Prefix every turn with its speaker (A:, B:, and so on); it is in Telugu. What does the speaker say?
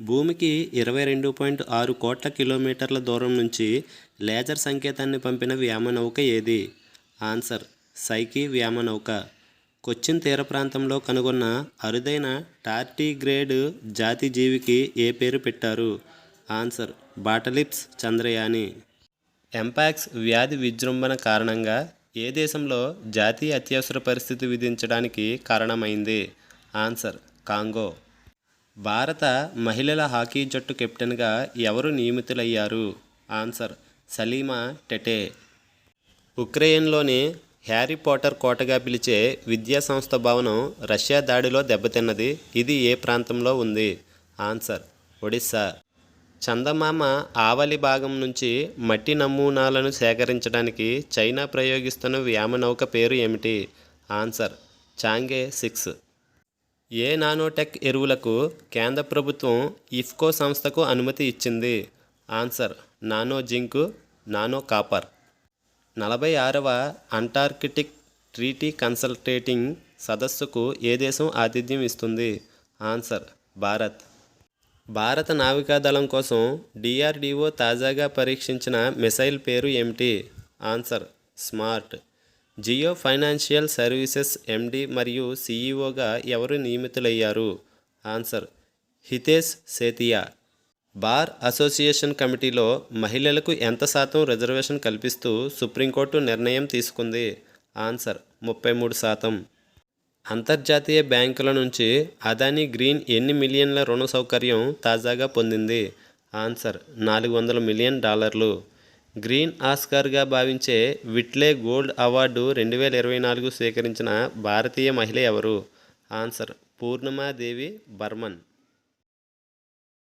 A: భూమికి ఇరవై రెండు పాయింట్ ఆరు కోట్ల కిలోమీటర్ల దూరం నుంచి లేజర్ సంకేతాన్ని పంపిన వ్యామనౌక ఏది? ఆన్సర్ సైకి వ్యామనౌక కొచ్చిన్ తీర ప్రాంతంలో కనుగొన్న అరుదైన టార్టీగ్రేడ్ జాతి జీవికి ఏ పేరు పెట్టారు? ఆన్సర్ బాటలిప్స్ చంద్రయాని. ఎంపాక్స్ వ్యాధి విజృంభణ కారణంగా ఏ దేశంలో జాతీయ అత్యవసర పరిస్థితి విధించడానికి కారణమైంది? Answer Congo. భారత మహిళల హాకీ జట్టు కెప్టెన్గా ఎవరు నియమితులయ్యారు? ఆన్సర్ సలీమా టెటే. ఉక్రెయిన్లోని హ్యారీ పాటర్ కోటగా పిలిచే విద్యా సంస్థ భవనం రష్యా దాడిలో దెబ్బతిన్నది. ఇది ఏ ప్రాంతంలో ఉంది? ఆన్సర్ ఒడిస్సా. చందమామ ఆవలి భాగం నుంచి మట్టి నమూనాలను సేకరించడానికి చైనా ప్రయోగిస్తున్న వ్యామనౌక పేరు ఏమిటి? Answer Chang'e six. ఏ నానోటెక్ ఎరువులకు కేంద్ర ప్రభుత్వం ఇఫ్కో సంస్థకు అనుమతి ఇచ్చింది? Answer nano zinc nano copper. నలభై ఆరవ అంటార్కిటిక్ ట్రీటీ కన్సల్టేటింగ్ సదస్సుకు ఏ దేశం ఆతిథ్యం ఇస్తుంది? ఆన్సర్ భారత్. భారత నావికాదళం కోసం డిఆర్డిఓ తాజాగా పరీక్షించిన మిసైల్ పేరు ఏమిటి? Answer smart. Jio financial services MD మరియు సిఈఓగా ఎవరు నియమితులయ్యారు? Answer Hitesh Sethia. Bar association కమిటీలో మహిళలకు ఎంత శాతం రిజర్వేషన్ కల్పిస్తూ సుప్రీంకోర్టు నిర్ణయం తీసుకుంది? ఆన్సర్ ముప్పై మూడు శాతం. అంతర్జాతీయ బ్యాంకుల నుంచి అదానీ గ్రీన్ ఎన్ని మిలియన్ల రుణ సౌకర్యం తాజాగా పొందింది? ఆన్సర్ నాలుగు వందల మిలియన్ డాలర్లు. గ్రీన్ ఆస్కార్గా భావించే విట్లే గోల్డ్ అవార్డు రెండు వేల ఇరవై నాలుగు స్వీకరించిన భారతీయ మహిళ ఎవరు? ఆన్సర్ పూర్ణిమాదేవి బర్మన్.